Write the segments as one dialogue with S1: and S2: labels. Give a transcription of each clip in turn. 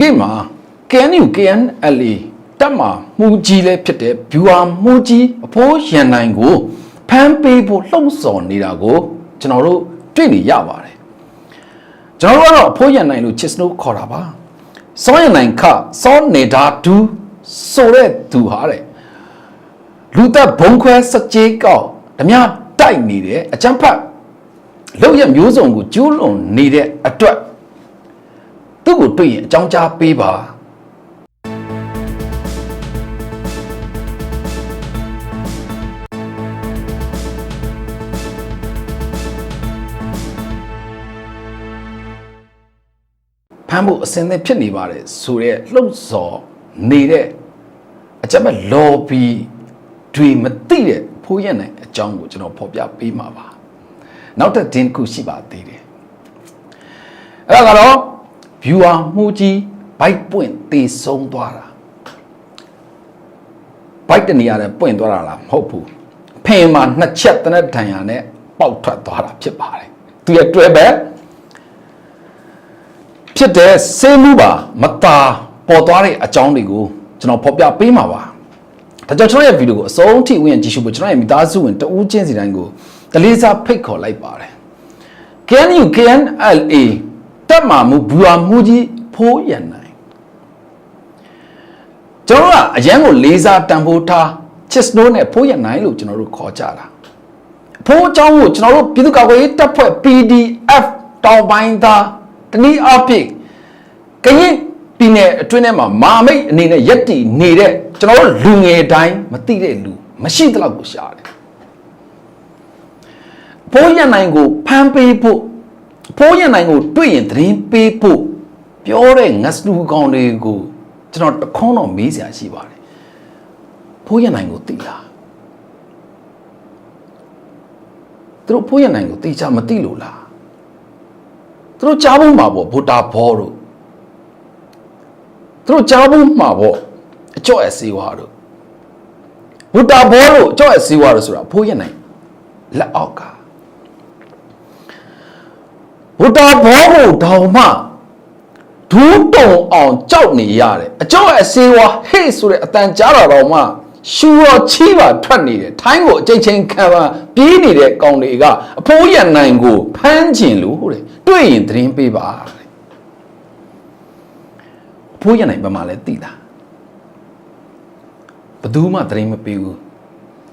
S1: ဒီမှာ KNU KNLA တက်မှာမှုကြီးလဲဖြစ်တဲ့ viewer မှုကြီးအဖိုးရန်နိုင်ကိုဖမ်းပေးဖို့လှုံ့ဆော်နေတာကိုကျွန်တော်တို့တွေ့နေရပါတယ်ကျွန်တော်တို့ကတော့အဖိုးရန်နိုင်လို့ချစ်စနိုးခေါ်တာပါစောရန်နိုင်ခစောနေတာဒူဆိုတဲ့သူဟာတဲ့လူသက်ဘုံခွဲစကြေးကောက်ဓမြတိုက်နေတယ်အကြမ်းဖက်လောက်ရမျိုးစုံကိုကျူးလွန်နေတဲ့အတွက် သူ့ကိုတွေ့ရင်အကြောင်းကြားပေးပါဖမ်းဖို့အစင်းသင့်ဖြစ်နေပါတယ်ဆိုတော့လှုပ်ဆော်နေတဲ့အကြမ်းမဲ့ lobby တွေမသိတဲ့ဖိုးရက်နိုင်အကြောင်းကိုကျွန်တော်ဖော်ပြပေးမှာပါနောက်ထပ်တင်းတစ်ခုရှိပါသေးတယ်အဲ့ဒါကတော့ viewer မှုကြီး bike ပွင့်တေဆုံးသွားတာ bike တနေရာနဲ့ပွင့်သွားတာလားမဟုတ်ဘူးဖင်မှာနှစ်ချက်တနက်တန်ရာနဲ့ပေါက်ထွက်သွားတာဖြစ်ပါတယ်သူရဲ့တွဲဘက်ဖြစ်တဲ့ဆေးမှုပါမတာပေါ်သွားတဲ့အကြောင်းတွေကိုကျွန်တော်ဖော်ပြပေးမှာပါဒါကြောင့်ကျွန်တော်ရဲ့ဗီဒီယိုကိုအဆုံးထိဝင်ကြည့်ရှုဖို့ကျွန်တော်ရဲ့မိသားစုဝင်တဦးချင်းစီတိုင်းကိုတလေးစားဖိတ်ခေါ်လိုက်ပါတယ် KNU KNLA တက်မှာမူဘူဟာမူကြီးဖိုးရန်နိုင်ကျွန်တော်ကအရန်ကိုလေးစားတန်ဖိုးထားချစ်စနိုးနဲ့ဖိုးရန်နိုင်လို့ကျွန်တော်တို့ခေါ်ကြတာဖိုးအကြောင်းကိုကျွန်တော်တို့ပြည်သူ့ကာကွယ်ရေးတပ်ဖွဲ့ PDF တောင်ပိုင်းသားတနည်းအားဖြင့်ကရင်ပြည်နယ်အတွင်းထဲမှာမာမိတ်အနေနဲ့ရက်တည်နေတဲ့ကျွန်တော်တို့လူငယ်တိုင်းမသိတဲ့လူမရှိသလောက်ကိုရှာတယ်ဖိုးရန်နိုင်ကိုဖမ်းပေးဖို့ ဖိုးရန်နိုင်ကိုတွေ့ရင်သတင်းပေးဖို့ပြောတဲ့ငတ်စလူကောင်တွေကိုကျွန်တော်တခွန်းတော့မေးစရာရှိပါတယ်ဖိုးရန်နိုင်ကိုသိလားသူတို့ဖိုးရန်နိုင်ကိုသိချာမသိလို့လားသူတို့ကြားဖို့မှာပေါ့ဗိုတာဘောတို့သူတို့ကြားဖို့မှာပေါ့အကျော့အစေးဝါတို့ဗိုတာဘောတို့အကျော့အစေးဝါတို့ဆိုတာဖိုးရန်နိုင်လက်အောက်က ဗိုတာဘောကိုတောင်မှဒူးတုံအောင်ကြောက်နေရတယ်အကျော့အစေးဝါဟေ့ဆိုတဲ့အတန်ကြားတာတော့မှရှူရောချီးပါထွက်နေတယ်ထိုင်းကိုအချိန်ချင်းခံပါပြေးနေတဲ့ကောင်တွေကအဖိုးရန်နိုင်ကိုဖမ်းကျင်လို့တဲ့တွေ့ရင်သတင်းပေးပါတဲ့အဖိုးရန်နိုင်ဘယ်မှာလဲသိလားဘယ်သူမှသတင်းမပေးဘူး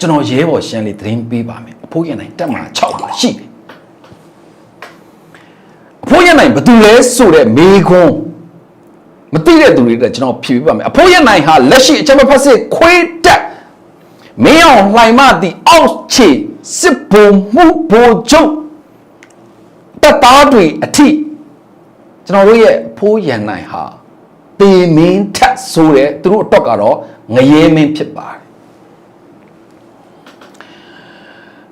S1: ကျွန်တော်ရဲဘော်ရှမ်းလေးသတင်းပေးပါမယ်အဖိုးရန်နိုင်တက်မှာ6ပါရှိတယ်အ ဖိုးရန်နိုင်ဘယ်သူလဲဆိုတဲ့မေခွန်းမသိတဲ့သူတွေတက်ကျွန်တော်ဖြေပေးပါမယ်အဖိုးရန်နိုင်ဟာလက်ရှိအချက်မဖတ်စစ်ခွေးတက်မင်းအောင်လှိုင်မသည့်အောက်ခြေစစ်ဘုံမှုဘိုလ်ချုပ်တပ်သားတွေအထိကျွန်တော်တို့ရဲ့အဖိုးရန်နိုင်ဟာတေမင်းထက်ဆိုတဲ့သူတို့အတွက်ကတော့ငရဲမင်းဖြစ်ပါတယ်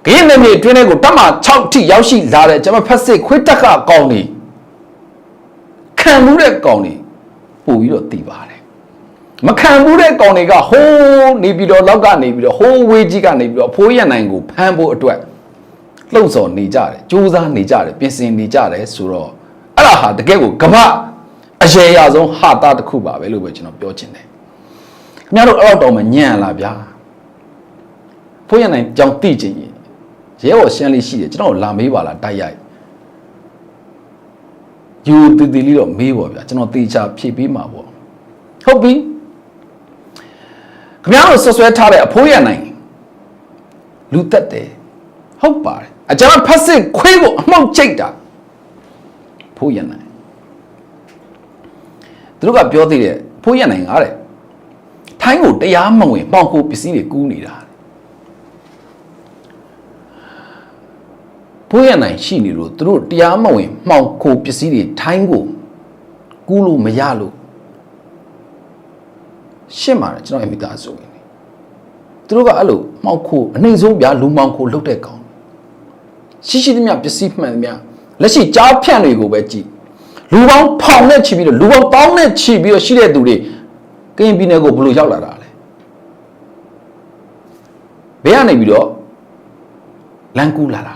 S1: ကရင်နယ်မြေအတွင်းထဲကိုတပ်မ6ထိရောက်ရှိလာတဲ့ကျွန်မဖက်စစ်ခွေးတက်ကအကောင်တွေခံမှုတဲ့ကောင်တွေပို့ပြီးတော့တည်ပါတယ်မခံဘူးတဲ့ကောင်တွေကဟိုးနေပြီးတော့လောက်ကနေပြီးတော့ဟိုးဝေးကြီးကနေပြီးတော့အဖိုးရန်နိုင်ကိုဖမ်းဖို့အတွက်လှုပ်ဆော်နေကြတယ်စူးစမ်းနေကြတယ်ပြင်ဆင်နေကြတယ်ဆိုတော့အဲ့ဒါဟာတကယ်ကိုကမ္ဘာအရေရာဆုံးဟာတာတစ်ခုပါပဲလို့ပဲကျွန်တော်ပြောချင်တယ်ခင်ဗျားတို့အဲ့တော့တော့မညံ့လားဗျာဖိုးရန်နိုင်ကြောင်တိချင်ရင် ရဲဘော်ရှမ်းလေးရှိတယ်ကျွန်တော်လာမေးပါလားတိုက်ရိုက်ယူတီတီလေးတော့မေးပါဗျာကျွန်တော်တေချာဖြည့်ပေးမှာပေါ့ဟုတ်ပြီခင်ဗျားတို့ဆွဆွဲထားတဲ့အဖိုးရနိုင်လူသက်တယ်ဟုတ်ပါတယ်အကျွန်တော်ဖတ်စစ်ခွေးကိုအမှောက်ချိတ်တာဖိုးရနိုင်သူတို့ကပြောသေးတယ်ဖိုးရနိုင်ငါတဲ့ထိုင်းကိုတရားမဝင်ပေါင်ကိုပစ္စည်းတွေကူးနေတာ ဖိုးရနိုင်ရှိနေလို့သူတို့တရားမဝင်မှောင်ခိုပစ္စည်းတွေထိုင်းကိုကူးလို့မရလို့ရှင်းပါတယ်ကျွန်တော်အမိသားစုဝင်နေသူတို့ကအဲ့လိုမှောက်ခိုအနေဆုံးဗျာလူမှောက်ခိုလုတ်တဲ့ကောင်ရှိရှိသမျှပစ္စည်းမှန်သမျှလက်ရှိကြားဖြန့်တွေကိုပဲကြည့်လူပေါင်းဖောင်နဲ့ချီပြီးတော့လူပေါင်းတောင်းနဲ့ချီပြီးတော့ရှိတဲ့သူတွေကရင်ပြည်နယ်ကိုဘယ်လိုရောက်လာတာလဲဘယ်ကနေပြီးတော့လန်ကူးလာတာလဲ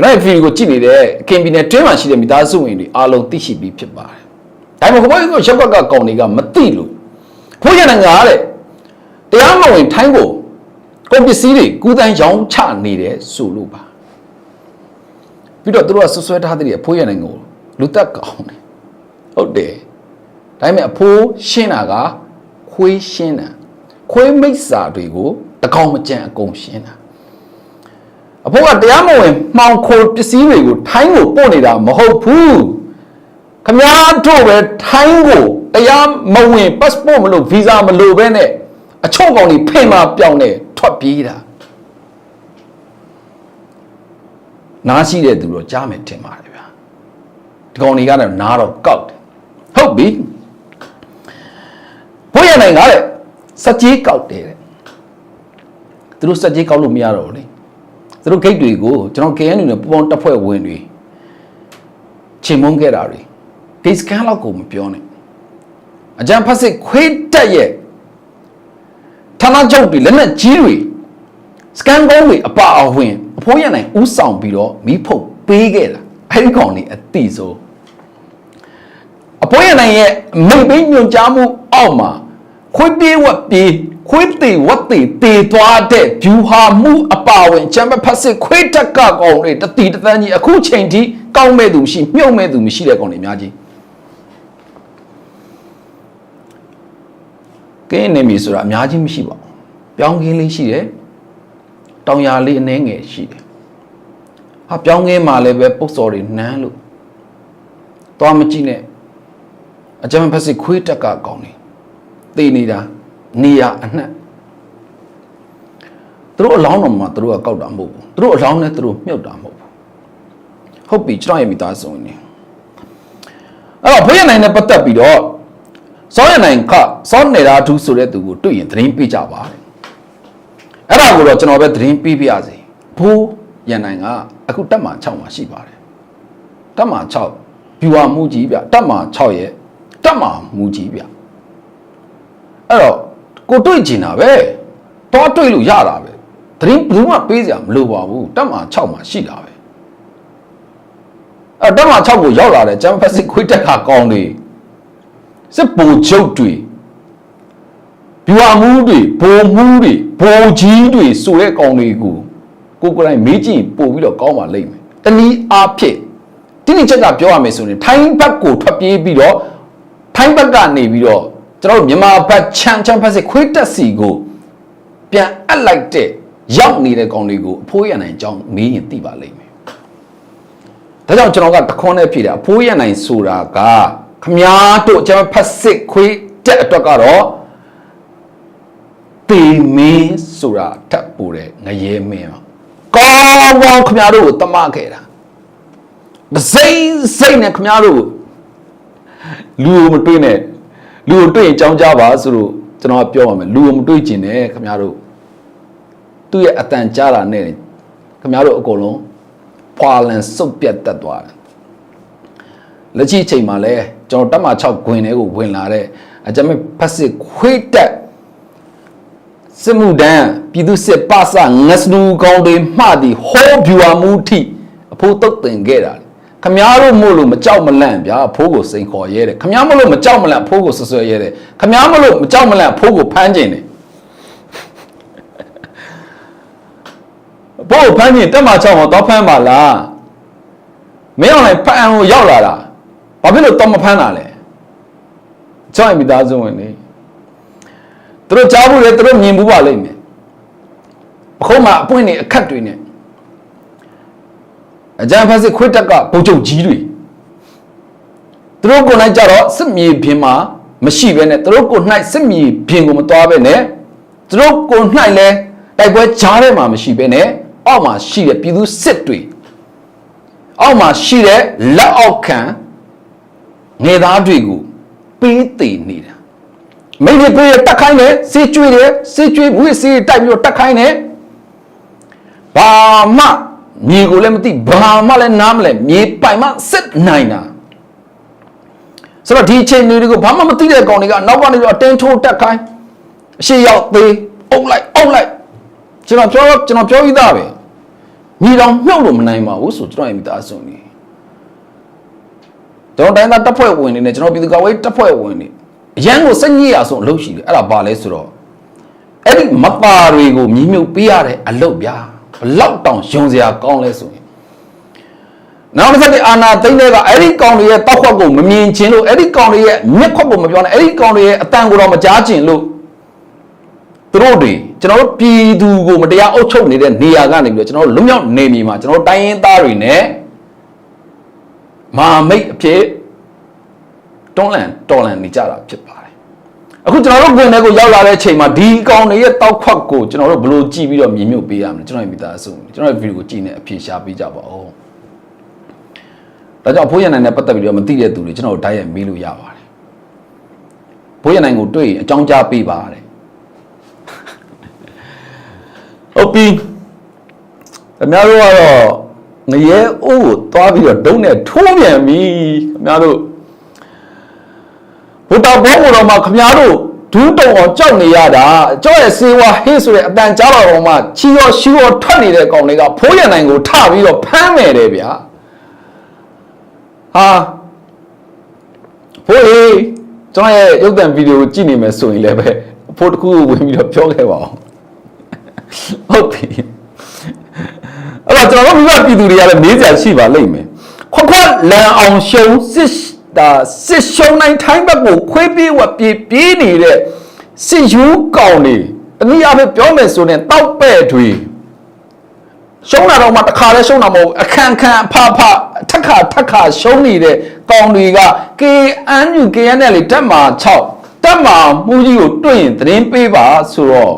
S1: ကျွန်တော်ရဲ့ဗီဒီယိုကိုကြည့်နေတဲ့ကင်ပြည်နယ်တွင်းမှာရှိတဲ့မိသားစုဝင်တွေအားလုံးသိရှိပြီးဖြစ်ပါတယ်ဒါပေမဲ့ဟိုဘက်ကရှက်ဘက်ကကောင်တွေကမသိလို့ဖိုးရနိုင်ငံကတဲ့တရားမဝင်ထိုင်းကိုကုန်ပစ္စည်းတွေကူးတန်းရောင်းချနေတယ်ဆိုလို့ပါပြီးတော့သူတို့ကဆွဆွဲထားတဲ့အဖိုးရနိုင်ငံကိုလူတက်ကောင်တယ်ဟုတ်တယ်ဒါပေမဲ့အဖိုးရှင်းတာကခွေးရှင်းတာခွေးမိစ္ဆာတွေကိုတကောင်မကြံအကုန်ရှင်းတာ အဖိုးကတရားမဝင်မှောင်ခိုပစ္စည်းတွေကိုထိုင်းကိုပို့နေတာမဟုတ်ဘူးခမားတို့ပဲထိုင်းကိုတရားမဝင် passport မလို့ visa မလို့ပဲနဲ့အချို့ကောင်တွေဖိမပြောင်းနေထွက်ပြေးတာနားရှိတဲ့သူတော့ကြားမယ်ထင်ပါတယ်ဗျာဒီကောင်တွေကတော့နားတော့ကောက်တယ်ဟုတ်ပြီဘိုးရနိုင်ကတဲ့စက်ကြီးကောက်တယ်တဲ့သူတို့စက်ကြီးကောက်လို့မရတော့ဘူးလေ သူတို့ဂိတ်တွေကိုကျွန်တော် KNU နဲ့ပူပေါင်းတပ်ဖွဲ့ဝင်တွေချိန်မုန်းခဲ့တာတွေဒီစကန်လောက်ကိုမပြောနဲ့အကြံဖတ်စစ်ခွေးတက်ရဲ့ဌာနချုပ်တွေလက်နက်ကြီးတွေစကန်ကုန်းတွေအပါအဝင်အဖိုးရနိုင်ဥဆောင်ပြီးတော့မိဖုတ်ပေးခဲ့တာအဲ့ဒီကောင်တွေအတိဆိုအဖိုးရနိုင်ရဲ့မိတ်ပေးညွန်ကြားမှုအောက်မှာခွေးပြေးဝက်ပြေး ခွေးသေးဝက်သေးတေသွားတဲ့ဖြူဟာမှုအပါအဝင်ချမ်းမဖတ်စစ်ခွေးတက်ကကောင်တွေတတိတသန်းကြီးအခုချိန်ထိကောင်းမဲ့သူမရှိမြုပ်မဲ့သူမရှိတဲ့ကောင်တွေအများကြီးကင်းနေပြီဆိုတာအများကြီးမရှိပါဘူးပြောင်းကင်းလေးရှိတယ်တောင်ရလေးအနှဲငယ်ရှိတယ်ဟာပြောင်းကင်းမှာလည်းပဲပုတ်စော်တွေနန်းလို့သွားမကြည့်နဲ့အကြမ်းဖက်စစ်ခွေးတက်ကကောင်းနေသိနေတာ နေရအနှက်သူတို့အလောင်းတော်မှာသူတို့ကကောက်တာမဟုတ်ဘူးသူတို့အလောင်းနဲ့သူတို့မြုပ်တာမဟုတ်ဘူးဟုတ်ပြီကျွန်တော်ရဲ့မိသားစုဝင်နေအဲ့တော့ဘုရားနိုင်နဲ့ပတ်သက်ပြီးတော့စောရနိုင်ခစောနေတာသူဆိုတဲ့သူကိုတွေ့ရင်သတင်းပေးကြပါတဲ့အဲ့ဒါကိုတော့ကျွန်တော်ပဲသတင်းပေးပြရစီဘိုးရန်နိုင်ကအခုတက်မှာ6မှာရှိပါတယ်တက်မှာ6ဗျူဟာမူကြီးဗျတက်မှာ6ရဲ့တက်မှာမူကြီးဗျအဲ့တော့ ကိုတွေ့ကျင်တာပဲတော့တွေ့လို့ရတာပဲသတင်းဘယ်သူမှပေးစရာမလိုပါဘူးတက်မှာ6မှာရှိတာပဲအဲ့တက်မှာ6ကိုရောက်လာတဲ့ဂျမ်ဖက်စစ်ခွေးတက်ကကောင်းတွေစစ်ပူချုပ်တွေဗျူဟာမူးတွေဘိုလ်မူးတွေဘိုလ်ကြီးတွေဆိုတဲ့ကောင်တွေကိုကိုကိုယ်တိုင်မေးကြည့်ပို့ပြီးတော့ကောင်းပါလိမ့်မယ်တနည်းအားဖြင့်တိတိကျကျပြောရမယ်ဆိုရင်ထိုင်းဘက်ကိုထွက်ပြေးပြီးတော့ထိုင်းဘက်ကနေပြီးတော့ ကျွန်တော်တို့မြန်မာဘက်ချမ်းချမ်းဖက်စစ်ခွေးတက်စီကိုပြန်အပ်လိုက်တဲ့ရောက်နေတဲ့ကောင်တွေကိုအဖိုးရနိုင်အကြောင်းမေးရင်သိပါလိမ့်မယ်ဒါကြောင့်ကျွန်တော်ကတခွန်းနဲ့ဖြေတယ်အဖိုးရနိုင်ဆိုတာကခမားတို့ကျွန်တော်ဖက်စစ်ခွေးတက်အတွက်ကတော့ပေမင်းဆိုတာထပ်ပူတဲ့ငရဲမင်းပါကောင်းကောင်းခမားတို့ကိုတမခဲ့တာဒစိမ့်စိမ့်နဲ့ခမားတို့လူကိုမတွေးနဲ့ လူကိုတွေ့ရင်ကြောင်းကြပါဆိုလို့ကျွန်တော်ကပြောပါမယ်လူကိုမတွေးကျင်နဲ့ခမားတို့သူ့ရဲ့အတန်ကြားတာနဲ့ခမားတို့အကုန်လုံးဖွာလန်စုပ်ပြတ်တက်သွားတယ်လက်ရှိချိန်မှာလဲကျွန်တော်တက်မှာ6ခွင်တွေကိုဝင်လာတဲ့အကြမ်းဖက်စစ်ခွေးတက်စစ်မှုတန်းပြည်သူစစ်ပစငစနူကောင်းတွေမှသည်ဟောဗျူဟာမူထိအဖိုးတုတ်တင်ခဲ့တာ ခမားတို့မို့လို့မကြောက်မလန့်ဗျာအဖိုးကိုစိန်ခေါ်ရဲတယ်ခမားမလို့မကြောက်မလန့်အဖိုးကိုဆွဆွဲရဲတယ်ခမားမလို့မကြောက်မလန့်အဖိုးကိုဖမ်းကျင်တယ်ဘို့ဖမ်းကျင်တက်မှာချောင်းတော့ဖမ်းပါလားမင်းအောင်လိုက်ဖမ်းကိုရောက်လာတာဘာဖြစ်လို့တော့မဖမ်းတာလဲကျောင်းမိသားစုဝင်နေသူတို့ကြားဘူးလေသူတို့မြင်ဘူးပါလိမ့်မယ်အခုမှအပွင့်နေအခက်တွေနဲ့ အကြံဖက်စစ်ခွေးတက်ကဗိုလ်ချုပ်ကြီးတွေသူတို့ကိုယ်၌ကြတော့စစ်မြေပြင်မှာမရှိဘဲနဲ့သူတို့ကိုယ်၌စစ်မြေပြင်ကိုမတွားဘဲနဲ့သူတို့ကိုယ်၌လည်းတိုက်ပွဲကြားထဲမှာမရှိဘဲနဲ့အောက်မှာရှိတဲ့ပြည်သူစစ်တွေအောက်မှာရှိတဲ့လက်အောက်ခံငယ်သားတွေကိုပေးတည်နေတာမိမိပေးရတက်ခိုင်းတယ်စေးကျွေးတယ်စေးကျွေးဘူးစေးတိုက်ပြီးတော့တက်ခိုင်းတယ်ဘာမှ မြေကိုလည်းမသိဘာမှလည်းနားမလဲမြေပိုင်မှစစ်နိုင်တာဆိုတော့ဒီအချိန်တွေကိုဘာမှမသိတဲ့ကောင်တွေကနောက်ကနေတော့အတင်းထိုးတက်ခိုင်းအရှိရောက်သေးအုပ်လိုက်အုပ်လိုက်ကျွန်တော်ပြောကျွန်တော်ပြောပြီးသားပဲမြေတော်မြုပ်လို့မနိုင်ပါဘူးဆိုကျွန်တော်ရဲ့မိသားစုနေဒါကျွန်တော်တိုင်းသားတပ်ဖွဲ့ဝင်တွေနဲ့ကျွန်တော်ပြည်သူ့ကာကွယ်ရေးတပ်ဖွဲ့ဝင်တွေအရန်ကိုစက်ညစ်ရဆုံးအလုပ်ရှိတယ်အဲ့ဒါဘာလဲဆိုတော့အဲ့ဒီမပါတွေကိုမြည်မြုပ်ပေးရတဲ့အလုပ်ဗျာ ဘလောက်တောင်ယုံစရာကောင်းလဲဆိုရင်နောက်တစ်ခါဒီအာနာသိမ့်တဲ့ကအဲ့ဒီကောင်တွေရဲ့တောက်ခွက်ကိုမမြင်ချင်းလို့အဲ့ဒီကောင်တွေရဲ့မျက်ခွက်ကိုမပြောနဲ့အဲ့ဒီကောင်တွေရဲ့အတန်ကိုတော့မကြားချင်လို့သူတို့တွေကျွန်တော်တို့ပြည်သူကိုမတရားအုပ်ချုပ်နေတဲ့နေရာကနေပြီးတော့ကျွန်တော်တို့လွတ်မြောက်နေမြေမှာကျွန်တော်တို့တိုင်းရင်းသားတွေနဲ့မာမိတ်အဖြစ်တွန်းလန်တော်လန်နေကြတာဖြစ်ပါတယ် အခုကျွန်တော်တို့ကွင်ထဲကိုရောက်လာတဲ့အချိန်မှာဒီအကောင်တွေရဲ့တောက်ခွက်ကိုကျွန်တော်တို့ဘယ်လိုကြည့်ပြီးတော့မြင်မြုပ်ပေးရမလဲကျွန်တော်ရဲ့မိသားစုကျွန်တော်ရဲ့ဗီဒီယိုကိုကြည့်နေအဖြေရှာပေးကြပါဦးဒါကြောင့်ဖိုးရနိုင်နဲ့ပတ်သက်ပြီးတော့မသိတဲ့သူတွေကျွန်တော်တို့တိုက်ရိုက်မေးလို့ရပါတယ်ဖိုးရနိုင်ကိုတွေ့ရင်အကြောင်းကြားပေးပါတဲ့ဟုတ်ပြီခင်ဗျားတို့ကတော့ငရဲအိုးကိုသွားပြီးတော့ဒုံးနဲ့ထိုးပြန်ပြီခင်ဗျားတို့ ဘုတော်ဘောကိုတော့မှခင်ဗျားတို့ဒူးတုံအောင်ကြောက်နေရတာကြောက်ရဲ့စေဝါဟေးဆိုတဲ့အတန်ကြားတော်မှချီရောရှူရောထွက်နေတဲ့ကောင်တွေကဖိုးရနိုင်ကိုထပြီးတော့ဖမ်းမယ်တယ်ဗျာဟာဖိုးလေကျွန်တော်ရဲ့ရုပ်သံဗီဒီယိုကြည့်နေမယ်ဆိုရင်လည်းပဲဖိုးတစ်ခုကိုဝင်ပြီးတော့ပြောခဲ့ပါအောင်ဟုတ်ပြီအဲ့တော့ကျွန်တော်တို့မိဘပြည်သူတွေကလည်းမေးစရာရှိပါလိမ့်မယ်ခွက်ခွက်လန်အောင်ရှုံစစ် ဒါစစ်ရှုံနိုင်ထိုင်းဘက်ကိုခွေးပြေးဝပြေးပြေးနေတဲ့စစ်ယူကောင်တွေတနည်းအားဖြင့်ပြောမယ်ဆိုရင်တောက်ပဲ့တွေရှုံးတာတော့မှတစ်ခါလဲရှုံးတာမဟုတ်ဘူးအခန့်ခန့်အဖဖထက်ခါထက်ခါရှုံးနေတဲ့ကောင်တွေက KNU KNL တက်မှာ6တက်မှာမှုကြီးကိုတွေ့ရင်သတင်းပေးပါဆိုတော့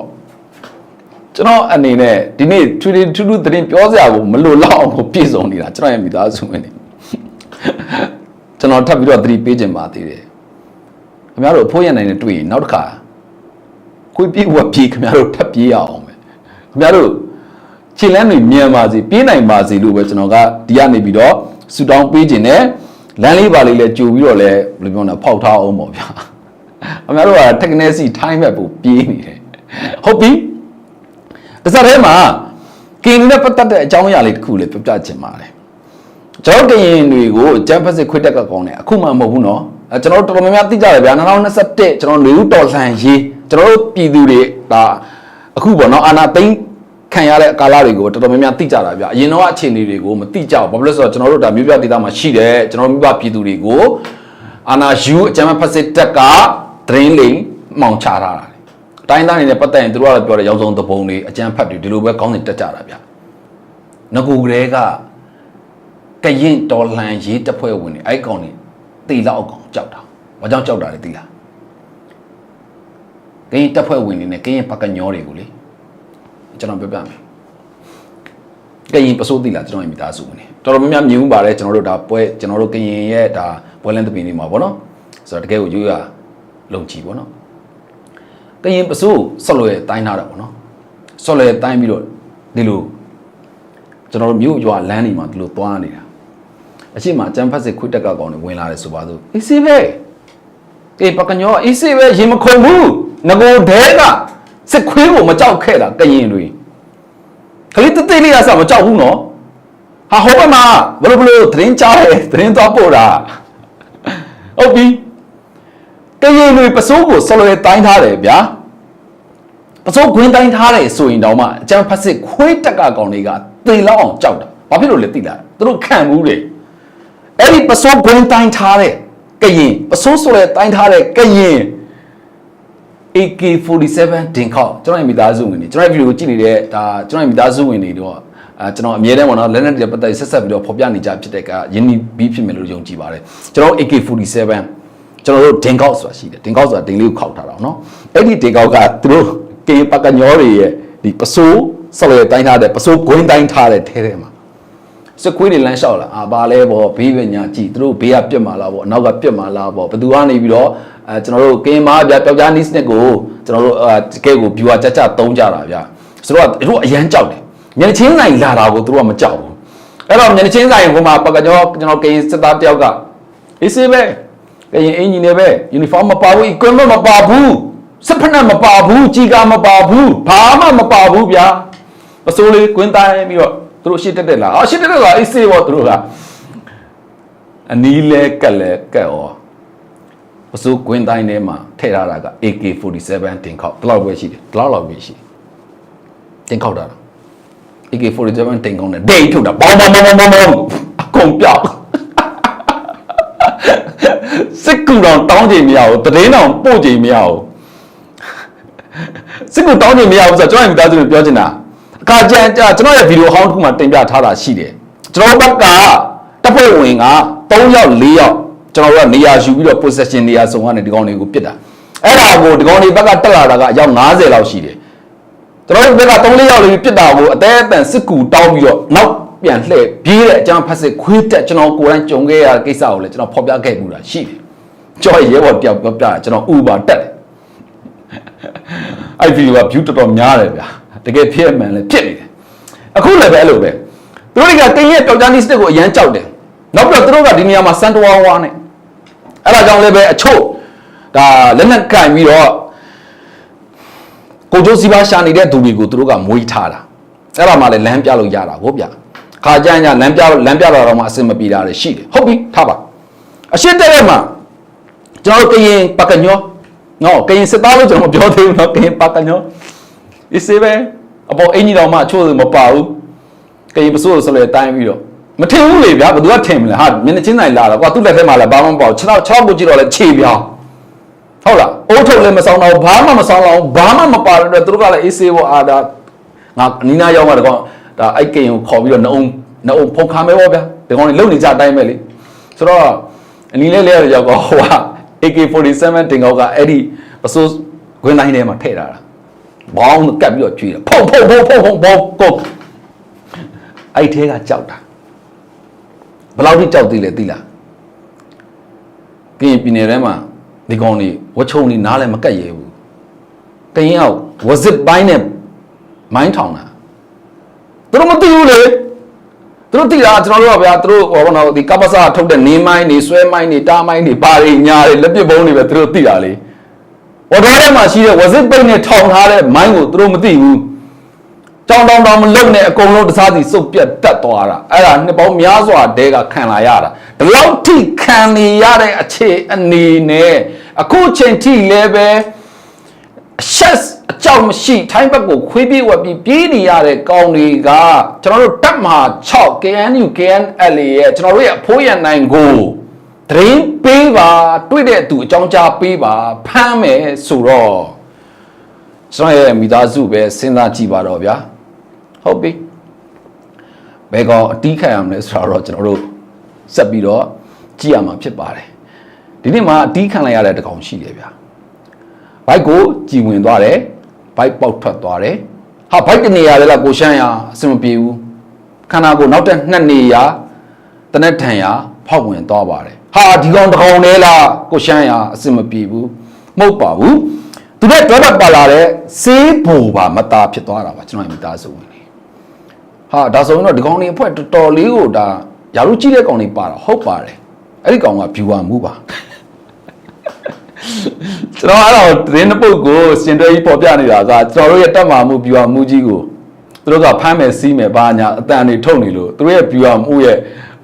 S1: ကျွန်တော်အနေနဲ့ဒီနေ့ထူးထူးထူးသတင်းပြောစရာကိုမလိုလောက်အောင်ကိုပြည့်စုံနေတာကျွန်တော်ရဲ့မိသားစုဝင်နေ ကျွန်တော်ထပ်ပြီးတော့သတိပေးခြင်းပါသေးတယ်ခင်ဗျားတို့အဖိုးရနိုင်နဲ့တွေ့ရင်နောက်တစ်ခါခွေးပြေးဝက်ပြေးခင်ဗျားတို့ထပ်ပြေးရအောင်ပဲခင်ဗျားတို့ခြေလမ်းတွေမြန်ပါစေပြေးနိုင်ပါစေလို့ပဲကျွန်တော်ကဒီကနေပြီးတော့ဆူတောင်းပေးခြင်းနဲ့လမ်းလေးပါလေးလဲကြိုပြီးတော့လဲဘယ်လိုပြောလဲဖောက်ထားအောင်ပေါ့ဗျာခင်ဗျားတို့က technology time map ကိုပြေးနေတယ်ဟုတ်ပြီတစ်ဆက်တည်းမှာကင်နဲ့ပတ်သက်တဲ့အကြောင်းအရာလေးတစ်ခုလေးပြောပြချင်ပါတယ် ကျွန်တော်ကရင်တွေကိုဂျမ်ဖက်စစ်ခွစ်တက်ကကောင်းတယ်အခုမှမဟုတ်ဘူးနော်ကျွန်တော်တော်တော်များများသိကြတယ်ဗျာ2021ကျွန်တော်လူဦးတော်လှန်ရေးကျွန်တော်တို့ပြည်သူတွေဒါအခုပေါ့နော်အာနာသိန်းခံရတဲ့ကာလတွေကိုတော်တော်များများသိကြတာဗျအရင်တော့အခြေအနေတွေကိုမသိကြဘူးဘာဖြစ်လို့ဆိုတော့ကျွန်တော်တို့ဒါမြို့ပြဒေသမှာရှိတယ်ကျွန်တော်မြို့ပြပြည်သူတွေကိုအာနာယူအကြမ်းဖက်စစ်တပ်ကဒရင်းလိမ်မောင်ချထားတာတိုင်းသားတွေနဲ့ပတ်သက်ရင်သူတို့ကပြောတဲ့ရောင်စုံသဘုံတွေအကြမ်းဖက်တွေဒီလိုပဲခေါင်းစဉ်တက်ကြတာဗျငကူကလေးက ကရင်တော်လှန်ရေးတပ်ဖွဲ့ဝင်တွေအဲ့ကောင်တွေတေလောက်အကောင်ကြောက်တာဘာကြောင့်ကြောက်တာလဲသိလားကရင်တပ်ဖွဲ့ဝင်တွေနဲ့ကရင်ပကညောတွေကိုလေကျွန်တော်ပြောပြမယ်ကရင်ပစိုးသိလားကျွန်တော်ရဲ့မိသားစုဝင်တွေတော်တော်များများမြင်မှုပါတယ်ကျွန်တော်တို့ဒါပွဲကျွန်တော်တို့ကရင်ရဲ့ဒါပွဲလန်းတပင်းနေမှာဗောနော်ဆိုတော့တကယ်ကိုရိုးရလုံချီဗောနော်ကရင်ပစိုးဆော့လွယ်တိုင်းထားတာဗောနော်ဆော့လွယ်တိုင်းပြီးတော့ဒီလိုကျွန်တော်တို့မြို့ရွာလမ်းတွေမှာဒီလိုသွားနေတာ အရှိမအကျန်းဖတ်စစ်ခွတ်တက်ကကောင်တွေဝင်လာတယ်ဆိုပါစို့အေးစေးပဲအေးပကညောအေးစေးပဲရင်မခုန်ဘူးငကိုဒဲကစစ်ခွေးကိုမကြောက်ခဲ့တာကရင်တွေကလေးတသိလေးကစမကြောက်ဘူးနော်ဟာဟိုဘက်မှာဘလို့ဘလို့သတင်းကြားတယ်သတင်းသွားပို့တာဟုတ်ပြီကရင်တွေပစိုးကိုဆလွယ်တိုင်းထားတယ်ဗျာပစိုးခွင်းတိုင်းထားတယ်ဆိုရင်တော့မှအကျန်းဖတ်စစ်ခွေးတက်ကကောင်တွေကသေလောက်အောင်ကြောက်တာဘာဖြစ်လို့လဲသိလားသူတို့ခံဘူးလေ အဲ့ဒီပစိုးခွင်းတိုင်းထားတဲ့ကရင်ပစိုးဆိုလဲတိုင်းထားတဲ့ကရင် AK47 တင်ခေါက်ကျွန်တော်ရဲ့မိသားစုဝင်တွေကျွန်တော်ရဲ့ဗီဒီယိုကိုကြည့်နေတဲ့ဒါကျွန်တော်ရဲ့မိသားစုဝင်တွေတော့အဲကျွန်တော်အမြဲတမ်းပေါ့နော်လက်နက်တွေပတ်သက်ဆက်ဆက်ပြီးတော့ဖော်ပြနေကြဖြစ်တဲ့ကယင်းနီဘီဖြစ်မယ်လို့ယုံကြည်ပါတယ်ကျွန်တော် AK47 ကျွန်တော်တို့တင်ခေါက်ဆိုတာရှိတယ်တင်ခေါက်ဆိုတာတင်လေးကိုခောက်ထားတာเนาะအဲ့ဒီတင်ခေါက်ကသူတို့ကေပကညောတွေရဲ့ဒီပစိုးဆော်ရတိုင်းထားတဲ့ပစိုးဂွင်းတိုင်းထားတဲ့ထဲထဲမှာ စကွေးတွေလမ်းလျှောက်လာအာဘာလဲပေါ့ဘေးပဲညာကြည့်သူတို့ဘေးကပြက်မှာလားပေါ့အနောက်ကပြက်မှာလားပေါ့ဘသူကနေပြီးတော့အဲကျွန်တော်တို့ကင်းမားဗျာပျောက်ကြားနီးစနစ်ကိုကျွန်တော်တို့အဲတကယ်ကို viewer ကြကြသုံးကြတာဗျာဆိုတော့သူတို့အရန်ကြောက်တယ်မျက်ချင်းဆိုင်လာတာကိုသူတို့ကမကြောက်ဘူးအဲ့တော့မျက်ချင်းဆိုင်ဟိုမှာပကကြောကျွန်တော်ကင်းစစ်သားတယောက်ကအေးစေးပဲကရင်အင်ဂျင်နီယာပဲ uniform မပါဘူး equipment မပါဘူးစဖက်နဲ့မပါဘူးကြီးကားမပါဘူးဘာမှမပါဘူးဗျာပစိုးလေးကွင်းတိုင်းပြီးတော့ သူတို့ရှစ်တက်တက်လာအော်ရှစ်တက်တက်လာအေးစေးပေါ့သူတို့ကအနီးလဲကက်လဲကက်ဩပစိုးကွင်းတိုင်းထဲမှာထည့်ထားတာက AK47 တင်ခေါက်ဒီလောက်ပဲရှိတယ်ဒီလောက်လောက်ပဲရှိတယ်တင်ခေါက်တာ AK47 တင်ခေါက်နဲ့ဒိတ်ထုတ်တာဘောင်းဘောင်းဘောင်းဘောင်းဘောင်းအကုန်ပြောက်စစ်ကူတော့တောင်းကြည့်မရဘူးတည်င်းတော့ပို့ကြည့်မရဘူးစစ်ကူတောင်းကြည့်မရဘူးဆိုတော့ကျွန်တော်မိသားစုတွေပြောချင်တာ အခါကျန်ကျကျွန်တော်ရဲ့ဗီဒီယိုဟောင်းတစ်ခုမှတင်ပြထားတာရှိတယ်ကျွန်တော်ဘက်ကတပ်ဖွဲ့ဝင်က3ယောက်4ယောက်ကျွန်တော်တို့ကနေရာယူပြီးတော့ possession နေရာစုံကနေဒီကောင်တွေကိုပစ်တာအဲ့ဒါကိုဒီကောင်တွေဘက်ကတက်လာတာကအယောက်90လောက်ရှိတယ်ကျွန်တော်တို့ဘက်က3 4ယောက်လေးပြစ်တာကိုအသေးအတန်စစ်ကူတောင်းပြီးတော့နောက်ပြန်လှည့်ပြေးတဲ့အကြောင်းဖက်စစ်ခွေးတက်ကျွန်တော်ကိုယ်တိုင်ကြုံခဲ့ရတဲ့ကိစ္စကိုလည်းကျွန်တော်ဖော်ပြခဲ့မှုတာရှိတယ်။ကြော်ရဲဘော်တယောက်ပြောပြတာကျွန်တော် Uber တက်တယ်။အဲ့ဒီဗီဒီယိုက view တော်တော်များတယ်ဗျာ။ တကယ်ဖြစ်မှန်လည်းဖြစ်နေတယ်။အခုလည်းပဲအဲ့လိုပဲသူတို့ကတင်းရဲ့ပျောက်ကြားနည်းစတစ်ကိုအရန်ကြောက်တယ်။နောက်ပြီးတော့သူတို့ကဒီနေရာမှာစန်တဝါဝါနဲ့အဲ့ဒါကြောင့်လည်းပဲအချို့ဒါလက်နက်ကင်ပြီးတော့ကိုကျိုးစီပါရှာနေတဲ့သူတွေကိုသူတို့ကမွေးထားတာအဲ့ဒါမှလည်းလမ်းပြလို့ရတာဟုတ်ဗျခါကြမ်းကြလမ်းပြလမ်းပြတော့တော့မှအစင်မပြေတာလည်းရှိတယ်ဟုတ်ပြီထားပါအရှိတဲ့တဲ့မှာကျွန်တော်တို့ကရင်ပကညောနော်ကရင်စစ်သားလို့ကျွန်တော်မပြောသေးဘူးနော်ကရင်ပကညော အစ်စေပဲအပေါ်အင်ကြီးတော်မှအချို့မပါဘူးကရင်ပစိုးဆိုလဲတိုင်းပြီးတော့မထင်ဘူးလေဗျာဘယ်သူကထင်မလဲဟာမျက်နှာချင်းနိုင်လာတာကွာသူ့လက်ထဲမှာလည်းဘာမှမပေါ့6 6ကိုကြည့်တော့လဲခြေပြောင်းဟုတ်လားအိုးထုတ်လည်းမဆောင်တော့ဘာမှမဆောင်တော့ဘာမှမပါတော့သူတို့ကလည်းအေးဆေးဘောအာဒါငါနီးနာရောက်မှတကောင်ဒါအိုက်ကင်ကိုခေါ်ပြီးတော့နှုံနှုံဖုန်ခါမဲပေါ့ဗျာဒီကောင်တွေလုံနေကြအတိုင်းပဲလေဆိုတော့အနီးလဲလဲရရောက်တော့ဟိုက AK47 တင်ကောက်ကအဲ့ဒီပစိုးခွင်းတိုင်းထဲမှာထည့်ထားတာ ဘောင်းကပ်ပြီးတော့ကျွေးတယ်ဖုန်ဖုန်ဖုန်ဖုန်ဖုန်ဘောကိုအဲ့ထဲကကြောက်တာဘယ်လောက်ထိကြောက်သေးလဲသိလားကရင်ပြည်နယ်ထဲမှာဒီကောင်တွေဝချုံနေနားလည်းမကက်ရဲဘူးကရင်အောင်ဝဇစ်ပိုင်းနဲ့မိုင်းထောင်တာသူတို့မသိဘူးလေသူတို့သိတာကျွန်တော်တို့ကဗျာသူတို့ဟောဘောနော်ဒီကပ္ပစာထုတ်တဲ့နေမိုင်းနေဆွဲမိုင်းနေတားမိုင်းနေပါတွေညာတွေလက်ပစ်ပုံးတွေပဲသူတို့သိတာလေ ဝတော်ထဲမှာရှိတဲ့ဝဇစ်ပိတ်နဲ့ထောင်ထားတဲ့မိုင်းကိုသူတို့မသိဘူးကြောင်တောင်တောင်မလုံနဲ့အကုန်လုံးတစားစီစုပ်ပြတ်တက်သွားတာအဲ့ဒါနှစ်ပေါင်းများစွာတဲကခံလာရတာဒီလောက်ထိခံနေရတဲ့အခြေအနေနဲ့အခုချိန်ထိလည်းပဲအဆက်အကြောက်မရှိထိုင်းဘက်ကိုခွေးပြေးဝက်ပြီးပြေးနေရတဲ့ကောင်းတွေကကျွန်တော်တို့တပ်မဟာ6 KNU KNL ရဲ့ကျွန်တော်တို့ရဲ့အဖိုးရနိုင်ကို ဒရင်းပေးပါတွေ့တဲ့သူအကြောင်းကြားပေးပါဖမ်းမယ်ဆိုတော့ကျွန်တော်ရဲ့မိသားစုပဲစဉ်းစားကြည့်ပါတော့ဗျာဟုတ်ပြီဘယ်ကောင်အတီးခံရမလဲဆိုတော့ကျွန်တော်တို့ဆက်ပြီးတော့ကြည့်ရမှာဖြစ်ပါတယ်ဒီနေ့မှာအတီးခံလိုက်ရတဲ့တကောင်ရှိတယ်ဗျာဘိုက်ကိုကြည်ဝင်သွားတယ်ဘိုက်ပေါက်ထွက်သွားတယ်ဟာဘိုက်တနေရလဲလားကိုရှမ်းရအဆင်မပြေဘူးခန္ဓာကိုယ်နောက်တဲ့နှစ်နေရတနက်ထန်ရဖောက်ဝင်သွားပါတယ် ဟာဒီကောင်တကောင်လဲလားကိုရှမ်းရအဆင်မပြေဘူးမဟုတ်ပါဘူးသူနဲ့တွဲပတ်ပါလာတဲ့စေးဘူပါမသားဖြစ်သွားတာပါကျွန်တော်မိသားစုဝင်နေဟာဒါဆိုရင်တော့ဒီကောင်လေးအဖွဲ့တော်တော်လေးကိုဒါယာရုကြည့်တဲ့ကောင်လေးပါတာဟုတ်ပါတယ်အဲ့ဒီကောင်က viewer မှုပါကျွန်တော်အဲ့တော့သတင်းတစ်ပုဒ်ကိုစင်တွဲကြီးပေါ်ပြနေတာကကျွန်တော်တို့ရဲ့တက်မာမှု viewer မှုကြီးကိုသူတို့ကဖမ်းမယ်စီးမယ်ဘာညာအတန်တွေထုတ်နေလို့သူတို့ရဲ့ viewer မှုရဲ့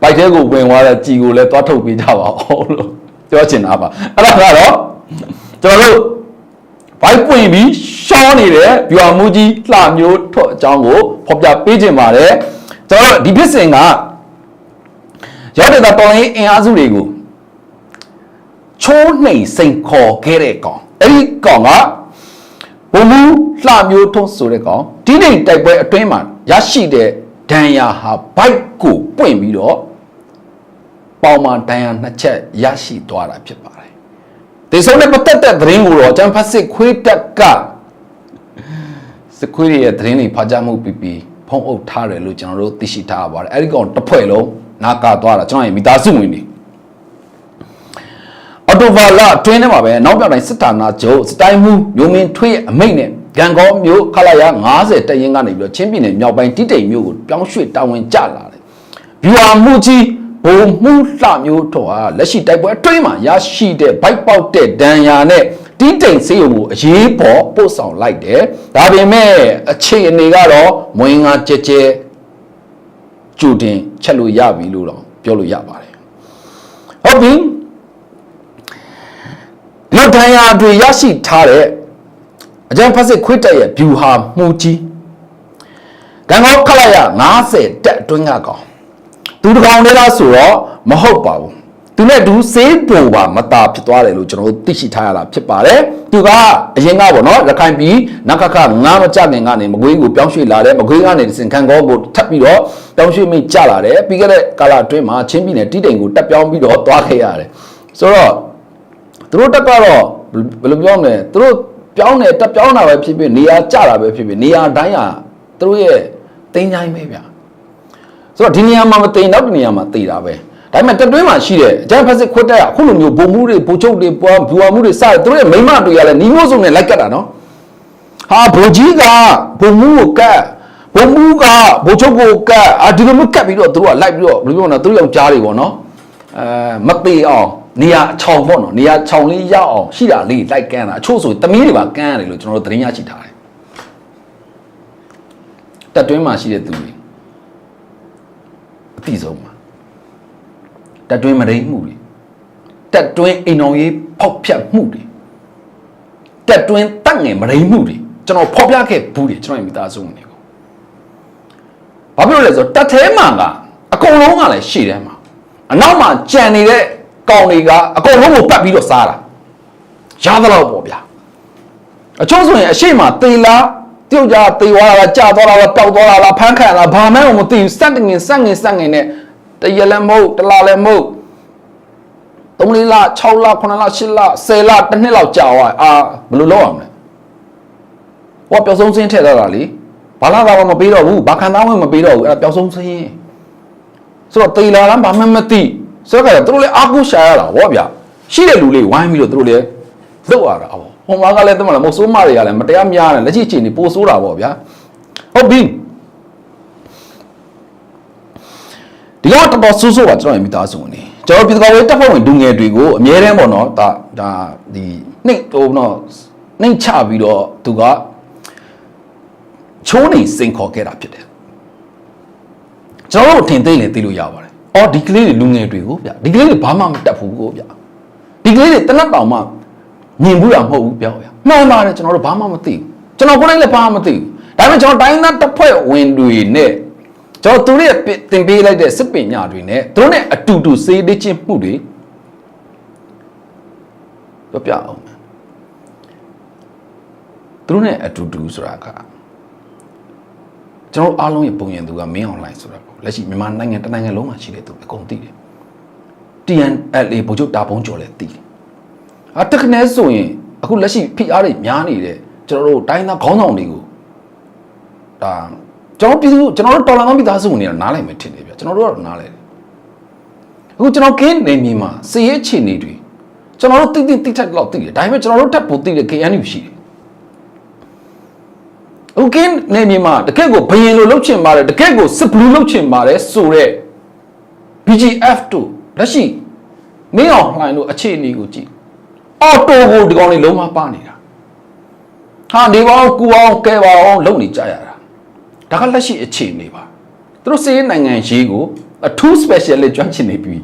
S1: ဘိုက်ထဲကိုဝင်သွားတဲ့ကြည်ကိုလည်းသွားထုတ်ပေးကြပါအောင်လို့ပြောချင်တာပါအဲ့ဒါကတော့ကျွန်တော်တို့ဘိုက်ပွင့်ပြီးရှောင်းနေတဲ့ viewer မှုကြီးလှမျိုးထွက်အကြောင်းကိုဖော်ပြပေးခြင်းပါတယ်ကျွန်တော်တို့ဒီဖြစ်စဉ်ကရောက်တဲ့တော်ရင်အင်အားစုတွေကိုချိုးနှိမ်စိန်ခေါ်ခဲ့တဲ့ကောင်အဲ့ဒီကောင်ကဘုံမူလှမျိုးထုံးဆိုတဲ့ကောင်ဒီနေ့တိုက်ပွဲအတွင်းမှာရရှိတဲ့ ဒဏ်ရာဟာဘိုက်ကိုပွင့်ပြီးတော့ပေါင်မှဒဏ်ရာနှစ်ချက်ရရှိသွားတာဖြစ်ပါတယ်ဒီဆုံးနဲ့ပတ်သက်တဲ့သတင်းကိုတော့ကျန်ဖတ်စစ်ခွေးတက်ကစစ်ခွေးရဲ့သတင်းတွေဖတ်ကြားမှုပြီးပြီးဖုံးအုပ်ထားတယ်လို့ကျွန်တော်တို့သိရှိထားပါတယ်အဲ့ဒီကောင်တစ်ဖွဲ့လုံးနာကာသွားတာကျွန်တော်ရဲ့မိသားစုဝင်တွေအော်တိုဗာလာတွင်းထဲမှာပဲနောက်ပြောင်တိုင်းစစ်တာနာချုပ်စတိုင်းမှုမျိုးမင်းထွေးရဲ့အမိတ်နဲ့ ဂံကောမျိုးခလာရ90တရင်ကနေပြီးတော့ချင်းပြည်နယ်မြောက်ပိုင်းတိတိမ်မျိုးကိုပြောင်းရွှေ့တာဝန်ကျလာတယ်။ဗျူဟာမှုကြီးဘုံမှုလှမျိုးတော်ဟာလက်ရှိတိုက်ပွဲအတွင်းမှာရရှိတဲ့ဘိုက်ပေါက်တဲ့ဒဏ်ရာနဲ့တိတိမ်စေးရုံကိုအရေးပေါ်ပို့ဆောင်လိုက်တယ်။ဒါပေမဲ့အခြေအနေကတော့မွေးငါကြဲကြဲကြိုတင်ချက်လို့ရပြီလို့တော့ပြောလို့ရပါတယ်။ဟုတ်ပြီဒီလိုဒဏ်ရာတွေရရှိထားတဲ့ အကြံဖက်စစ်ခွေးတက်ရဲ့ဗျူဟာမှုကြီးကံကောခလိုက်ရ90တက်အတွင်းကကောင်သူတကောင်လေးလားဆိုတော့မဟုတ်ပါဘူးသူနဲ့ဒူစေးပူပါမตาဖြစ်သွားတယ်လို့ကျွန်တော်တို့သိရှိထားရတာဖြစ်ပါတယ်သူကအရင်ကပေါ့နော်ရခိုင်ပြည်နခခငားမကြခင်ကနေမကွေးကိုပြောင်းရွှေ့လာတယ်မကွေးကနေစင်ခံကောကိုထပ်ပြီးတော့ပြောင်းရွှေ့မိကြလာတယ်ပြီးခဲ့တဲ့ကာလအတွင်းမှာချင်းပြည်နယ်တိတိန်ကိုတက်ပြောင်းပြီးတော့သွားခဲ့ရတယ်ဆိုတော့သူတို့တက်ကတော့ဘယ်လိုပြောမလဲသူတို့ ပြောင်းတယ်တက်ပြောင်းတာပဲဖြစ်ဖြစ်နေရာကျတာပဲဖြစ်ဖြစ်နေရာတိုင်းဟာသူတို့ရဲ့တင်းချိုင်းပဲဗျာဆိုတော့ဒီနေရာမှာမသိရင်နောက်တစ်နေရာမှာသိတာပဲဒါပေမဲ့တက်တွင်းမှာရှိတဲ့အဂျန်ဖက်စစ်ခွတ်တက်အခုလိုမျိုးဘုံမှုတွေဘုံချုပ်တွေပွားဘူဝမှုတွေစတယ်သူတို့ရဲ့မိမတွေရလဲနီးမိုးစုံနဲ့လိုက်ကတ်တာနော်ဟာဘိုကြီးကဘုံမှုကိုကတ်ဘုံမှုကဘုံချုပ်ကိုကတ်အာဒီလိုမျိုးကတ်ပြီးတော့သူတို့ကလိုက်ပြီးတော့ဘယ်လိုပြောလဲသူတို့ယောက်ျားတွေပေါ့နော်အဲမသေးအောင် နေရာချောင်ပေါ့နော်နေရာချောင်လေးရောက်အောင်ရှိတာလေးလိုက်ကန်းတာအချို့ဆိုတမီးတွေပါကန်းရတယ်လို့ကျွန်တော်တို့သတင်းရရှိထားတယ်တက်တွင်းမှာရှိတဲ့သူတွေအတိဆုံးမှာတက်တွင်းမရိမှုတွေတက်တွင်းအိမ်တော်ရေးဖောက်ဖြတ်မှုတွေတက်တွင်းတတ်ငယ်မရိမှုတွေကျွန်တော်ဖော်ပြခဲ့ဘူးတွေကျွန်တော်ရဲ့မိသားစုဝင်တွေကိုဘာဖြစ်လို့လဲဆိုတော့တက်သေးမှာကအကုန်လုံးကလည်းရှေ့ထဲမှာအနောက်မှာကြံနေတဲ့ ကောင်တွေကအကုန်လုံးကိုပတ်ပြီးတော့စားတာရသလောက်ပေါ့ဗျာအချို့ဆိုရင်အရှိမတေလားတယောက်ကြတေသွားတာလားကြာသွားတာလားပျောက်သွားတာလားဖမ်းခံလားဘာမှမသိဘူးစက်တငင်စက်ငင်စက်ငင်နဲ့တရလည်းမဟုတ်တလားလည်းမဟုတ်3လ6လ9လ10လ10လတစ်နှစ်လောက်ကြာသွားအာဘယ်လိုလုပ်အောင်လဲဟောပျောက်ဆုံးစင်းထည့်ထားတာလေဘာလာတော့မပေးတော့ဘူးဘာခံသားဝင်မပေးတော့ဘူးအဲ့ဒါပျောက်ဆုံးစင်းဆိုတော့တေလာလားဘာမှမသိ ဆိုတော့သူတို့လည်းအာကုရှာရတာဗောဗျာရှိတဲ့လူလေးဝိုင်းပြီးတော့သူတို့လည်းလုပ်ရတာဗောဟိုမှာကလည်းတမလားမဟုတ်ဆိုးမတွေကလည်းမတရားများတယ်လက်ရှိချိန်နေပိုဆိုးတာဗောဗျာဟုတ်ပြီဒီတော့တော်တော်ဆိုးဆိုးပါကျွန်တော်ရဲ့မိသားစုဝင်နေကျွန်တော်ပြည်တော်ဝေးတပ်ဖွဲ့ဝင်ဒူငယ်တွေကိုအမြဲတမ်းပေါ့နော်ဒါဒါဒီနှိတ်ဟိုနော်နှိတ်ချပြီးတော့သူကချိုးနေစိန်ခေါ်ခဲ့တာဖြစ်တယ်ကျွန်တော်တို့ထင်သိနေသိလို့ရပါတယ်။ အော်ဒီကလေးတွေလူငယ်တွေကိုဗျဒီကလေးတွေဘာမှမတတ်ဘူးကိုဗျဒီကလေးတွေတနတ်တောင်မှမြင်ဘူးရမဟုတ်ဘူးပြောဗျမှန်ပါတယ်ကျွန်တော်တို့ဘာမှမသိဘူးကျွန်တော်ကိုယ်တိုင်လည်းဘာမှမသိဘူးဒါပေမဲ့ကျွန်တော်တိုင်းသားတစ်ဖွဲ့ဝင်တွေနဲ့ကျွန်တော်သူတို့ရဲ့တင်ပေးလိုက်တဲ့စစ်ပညာတွေနဲ့သူတို့နဲ့အတူတူစေးလေ့ကျင့်မှုတွေပြောပြအောင်သူတို့နဲ့အတူတူဆိုတာကကျွန်တော်အားလုံးရဲ့ပုံရင်သူကမင်းအွန်လိုင်းဆိုတာပေါ့ လက်ရှိမြန်မာနိုင်ငံတစ်နိုင်ငံလုံးမှာရှိတဲ့သူအကုန်သိတယ် TNLA ဗိုလ်ချုပ်တာပုံကျော်လည်းသိတယ်အတက်ခနဲဆိုရင်အခုလက်ရှိဖိအားတွေများနေတဲ့ကျွန်တော်တို့တိုင်းသားခေါင်းဆောင်တွေကိုဒါကျွန်တော်ပြည်သူကျွန်တော်တို့တော်လန်ကောင်းပြည်သားစုဝင်တွေကနားလည်မယ်ထင်တယ်ဗျကျွန်တော်တို့ကတော့နားလည်တယ်အခုကျွန်တော်ကင်းနေမြေမှာစည်ရဲချီနေတွေကျွန်တော်တို့တိတိတိထက်တော့သိတယ်ဒါပေမဲ့ကျွန်တော်တို့တက်ဖို့သိတယ် KNU ရှိတယ် ဟိုကင်းနေမြေမှာတကယ့်ကိုဘယင်လိုလှုပ်ချင်ပါတယ်တကယ့်ကိုစစ်ဘလူးလှုပ်ချင်ပါတယ်ဆိုတော့ BGF2 လက်ရှိမင်းအောင်လှိုင်တို့အခြေအနေကိုကြည့်အော်တိုကိုဒီကောင်လေးလုံးဝပါနေတာဟာနေပါအောင်ကူအောင်ကဲပါအောင်လုပ်နေကြရတာဒါကလက်ရှိအခြေအနေပါသူတို့စီးရင်နိုင်ငံရေးကိုအထူး specialist ကျွမ်းကျင်နေပြီ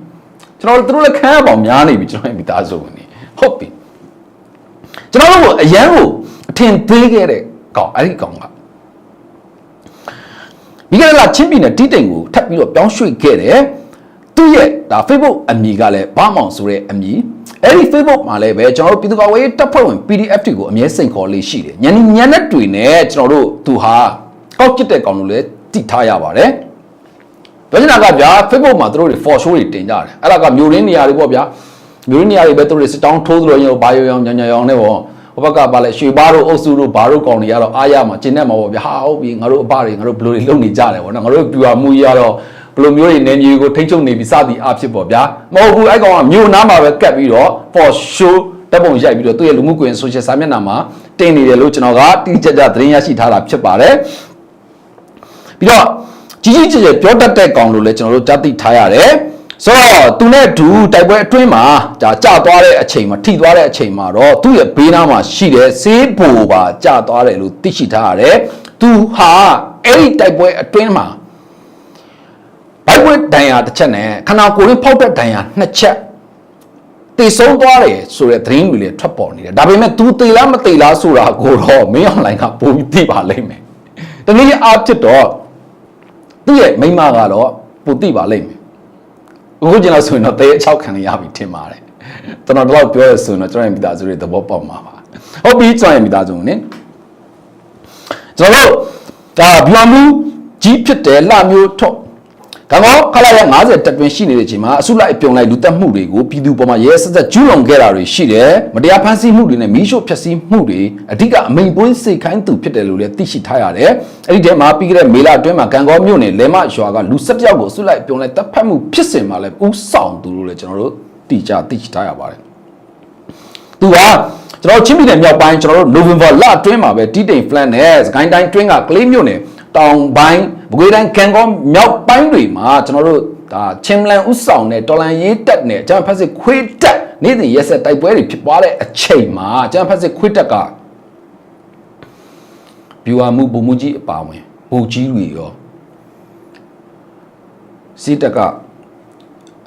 S1: ကျွန်တော်တို့လည်းခံရပေါင်များနေပြီကျွန်တော်ရဲ့မိသားစုဝင်နေဟုတ်ပြီကျွန်တော်တို့ကအရန်ကိုအထင်သေးခဲ့တဲ့ ကောင်အဲ့ဒီကောင်ကဒီကနေ့လာချင်းပြည်နယ်တီးတိမ်ကိုထပ်ပြီးတော့ပြောင်းရွှေ့ခဲ့တယ်သူ့ရဲ့ဒါ Facebook အမည်ကလည်းဘာမောင်ဆိုတဲ့အမည်အဲ့ဒီ Facebook မှာလည်းပဲကျွန်တော်တို့ပြည်သူ့ကာကွယ်ရေးတပ်ဖွဲ့ဝင် PDF တွေကိုအမြဲစိန်ခေါ်လေးရှိတယ်ညနေညနေတွေနဲ့ကျွန်တော်တို့သူဟာကောက်ကျစ်တဲ့ကောင်လို့လည်းတည်ထားရပါတယ်ပြောချင်တာကဗျာ Facebook မှာသူတို့တွေ for show တွေတင်ကြတယ်အဲ့ဒါကမျိုးရင်းနေရာတွေပေါ့ဗျာမျိုးရင်းနေရာတွေပဲသူတို့တွေစစ်တောင်းထိုးသလိုရောဘာရောရောညံညံရောင်နဲ့ပေါ့ ဟိုဘက်ကပါလဲရွှေဘားတို့အုပ်စုတို့ဘာတို့ကောင်တွေကတော့အားရမှာကျင်တဲ့မှာပေါ့ဗျာဟာဟုတ်ပြီငါတို့အပတွေငါတို့ဘယ်လိုတွေလုပ်နေကြတယ်ပေါ့နော်ငါတို့ပြူဟာမှုကြီးကတော့ဘယ်လိုမျိုးတွေနေမျိုးကိုထိမ့်ချုပ်နေပြီစသည်အဖြစ်ပေါ့ဗျာမဟုတ်ဘူးအဲ့ကောင်ကမြို့နားမှာပဲကတ်ပြီးတော့ for show တပ်ပုံရိုက်ပြီးတော့သူ့ရဲ့လူမှုကွန်ရက် social စာမျက်နှာမှာတင်နေတယ်လို့ကျွန်တော်ကတိကျကျသတင်းရရှိထားတာဖြစ်ပါတယ်ပြီးတော့ကြီးကြီးကျယ်ကျယ်ပြောတတ်တဲ့ကောင်လို့လည်းကျွန်တော်တို့ကြားသိထားရတယ် ဆိုတော့သူနဲ့ဒူတိုက်ပွဲအတွင်းမှာကြာကြသွားတဲ့အချိန်မှာထိသွားတဲ့အချိန်မှာတော့သူ့ရဲ့ဘေးနားမှာရှိတဲ့ဆေးဘူပါကြသွားတယ်လို့သိရှိထားရတယ်သူဟာအဲ့ဒီတိုက်ပွဲအတွင်းမှာဘိုက်ပွဲဒဏ်ရာတစ်ချက်နဲ့ခန္ဓာကိုယ်ရင်းဖောက်တဲ့ဒဏ်ရာနှစ်ချက်တေဆုံးသွားတယ်ဆိုတဲ့သတင်းတွေလည်းထွက်ပေါ်နေတယ်ဒါပေမဲ့ तू တေလားမတေလားဆိုတာကိုတော့မင်းအွန်လိုင်းကပိုပြီးသိပါလိမ့်မယ်တနည်းအားဖြင့်တော့သူ့ရဲ့မိန်းမကတော့ပိုသိပါလိမ့်မယ် အခုကျင်တော့ဆိုရင်တော့တေးအချောက်ခံရပြီထင်ပါတယ်ကျွန်တော်တော့ပြောရဆိုရင်တော့ကျွန်တော်ရဲ့မိသားစုတွေသဘောပေါက်မှာပါဟုတ်ပြီကျွန်တော်ရဲ့မိသားစုနဲ့ကျွန်တော်တို့ဒါဘီယံမူကြီးဖြစ်တယ်လှမျိုးထုတ် ကံကောခလာရ50တက်တွင်ရှိနေတဲ့အချိန်မှာအစုလိုက်အပြုံလိုက်လူတက်မှုတွေကိုပြည်သူပေါ်မှာရဲစက်စက်ကျူးလွန်ခဲ့တာတွေရှိတယ်မတရားဖန်ဆီးမှုတွေနဲ့မီးရှို့ဖျက်ဆီးမှုတွေအဓိကအမိန်ပွင့်စိတ်ခိုင်းသူဖြစ်တယ်လို့လည်းသိရှိထားရတယ်အဲ့ဒီထဲမှာပြီးခဲ့တဲ့မေလအတွင်းမှာကံကောမြို့နယ်လဲမရွာကလူ၁၁ယောက်ကိုအစုလိုက်အပြုံလိုက်တပ်ဖတ်မှုဖြစ်စဉ်မှာလည်းဥဆောင်သူလို့လည်းကျွန်တော်တို့သိကြသိရှိထားရပါတယ်သူကကျွန်တော်ချင်းပြည်နယ်မြောက်ပိုင်းကျွန်တော်တို့ November လအတွင်းမှာပဲတီးတိမ် flan နဲ့စကိုင်းတိုင်းတွင်းကကလေးမြို့နယ်တောင်ပိုင်း ဘကွေးတိုင်းကံကောမြောက်ပိုင်းတွေမှာကျွန်တော်တို့ဒါချင်းလန်ဥဆောင်နဲ့တော်လန်ရေးတက်နဲ့ကျွန်တော်ဖက်စစ်ခွေးတက်နေ့စဉ်ရက်ဆက်တိုက်ပွဲတွေဖြစ်ပွားတဲ့အချိန်မှာကျွန်တော်ဖက်စစ်ခွေးတက်ကဗျူဟာမှုပုံမှုကြီးအပါဝင်ဘူကြီးတွေရောစီးတက်က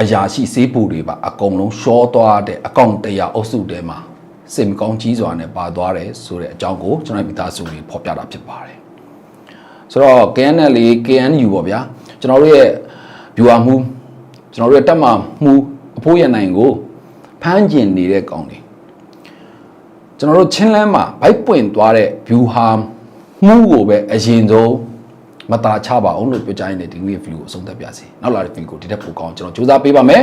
S1: အရာရှိစေးပူတွေပါအကုန်လုံးရှောသွားတဲ့အကောင့်တရားအုပ်စုထဲမှာစင်မကောင်းကြီးစွာနဲ့ပါသွားတယ်ဆိုတဲ့အကြောင်းကိုကျွန်တော်မိသားစုတွေဖော်ပြတာဖြစ်ပါတယ် ဆိုတော့ KNL လေး KNU ပေါ့ဗျာကျွန်တော်တို့ရဲ့ viewer မှုကျွန်တော်တို့ရဲ့တက်မှမှုအဖိုးရနိုင်ကိုဖမ်းကျင်နေတဲ့ကောင်းတွေကျွန်တော်တို့ချင်းလန်းမှာဘိုက်ပွင့်သွားတဲ့ viewer မှုကိုပဲအရင်ဆုံးမตาချပါအောင်လို့ပြောကြရင်လည်းဒီနေ့ view ကိုအဆုံးသတ်ပြစီနောက်လာတဲ့ view ကိုဒီတက်ပိုကောင်းကျွန်တော်စူးစမ်းပေးပါမယ်